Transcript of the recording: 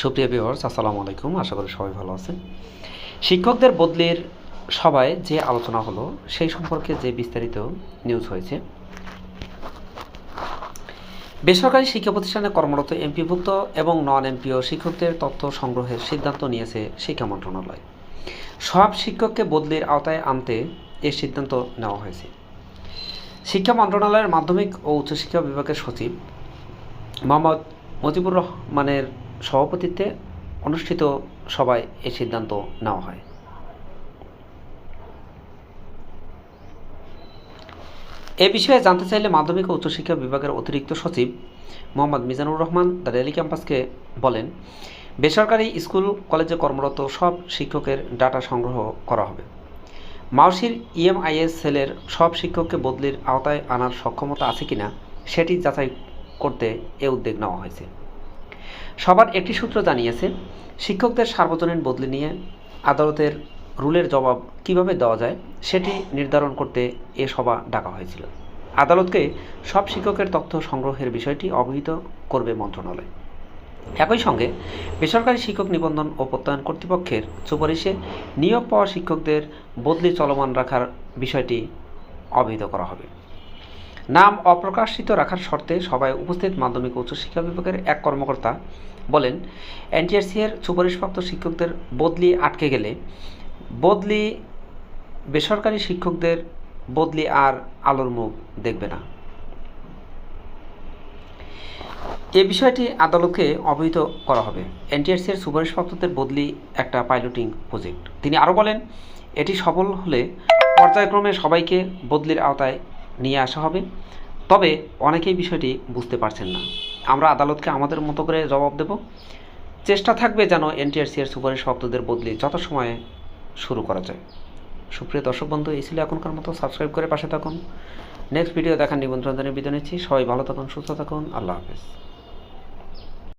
সুপ্রিয় ভিউয়ার্স আসসালামু আলাইকুম। আশা করি সবাই ভালো আছেন। শিক্ষকদের বদলির সভায় যে আলোচনা হলো, সেই সম্পর্কে যে বিস্তারিত নিউজ হয়েছে, বেসরকারি শিক্ষা প্রতিষ্ঠানে কর্মরত এমপিভুক্ত এবং নন এমপিও শিক্ষকদের তথ্য সংগ্রহের সিদ্ধান্ত নিয়েছে শিক্ষা মন্ত্রণালয়। সব শিক্ষককে বদলির আওতায় আনতে এ সিদ্ধান্ত নেওয়া হয়েছে। শিক্ষা মন্ত্রণালয়ের মাধ্যমিক ও উচ্চশিক্ষা বিভাগের সচিব মোহাম্মদ মুজিবুর রহমানের সভাপতিত্বে অনুষ্ঠিত সভায় এই সিদ্ধান্ত নেওয়া হয়। এ বিষয়ে জানতে চাইলে মাধ্যমিক ও উচ্চশিক্ষা বিভাগের অতিরিক্ত সচিব মোহাম্মদ মিজানুর রহমান দ্য রেলি ক্যাম্পাসকে বলেন, বেসরকারি স্কুল, কলেজে কর্মরত সব শিক্ষকের ডাটা সংগ্রহ করা হবে। মাউসির ইএমআইএস সেলের সব শিক্ষককে বদলির আওতায় আনার সক্ষমতা আছে কিনা, সেটি যাচাই করতে এ উদ্যোগ নেওয়া হয়েছে। সবার একটি সূত্র জানিয়েছে, শিক্ষকদের সার্বজনীন বদলি নিয়ে আদালতের রুলের জবাব কীভাবে দেওয়া যায় সেটি নির্ধারণ করতে এ সভা ডাকা হয়েছিল। আদালতকে সব শিক্ষকের তথ্য সংগ্রহের বিষয়টি অবহিত করবে মন্ত্রণালয়। একই সঙ্গে বেসরকারি শিক্ষক নিবন্ধন ও প্রত্যয়ন কর্তৃপক্ষের সুপারিশে নিয়োগ পাওয়া শিক্ষকদের বদলি চলমান রাখার বিষয়টি অবহিত করা হবে। নাম অপ্রকাশিত রাখার শর্তে সভায় উপস্থিত মাধ্যমিক ও উচ্চশিক্ষা বিভাগের এক কর্মকর্তা বলেন, এনটিআরসি এর সুপারিশপ্রাপ্ত শিক্ষকদের বদলি আটকে গেলে বদলি, বেসরকারি শিক্ষকদের বদলি আর আলোর মুখ দেখবে না। এ বিষয়টি আদালতকে অবহিত করা হবে। এনটিআরসি এর সুপারিশপ্রাপ্তদের বদলি একটা পাইলটিং প্রজেক্ট। তিনি আরও বলেন, এটি সফল হলে পর্যায়ক্রমে সবাইকে বদলির আওতায় নিয়ে আসা হবে। তবে অনেকেই বিষয়টি বুঝতে পারছেন না। আমরা আদালতকে আমাদের মতো করে জবাব দেব। চেষ্টা থাকবে যেন এনটিআরসি এর ভক্তদের বদলি যথাসময়ে শুরু করা যায়। সুপ্রিয় দর্শক বন্ধু, এই ছিল এখনকার মতো। সাবস্ক্রাইব করে পাশে থাকুন। নেক্সট ভিডিও দেখার নিমন্ত্রণ জানিয়ে বিদায় নিচ্ছি। সবাই ভালো থাকুন, সুস্থ থাকুন। আল্লাহ হাফেজ।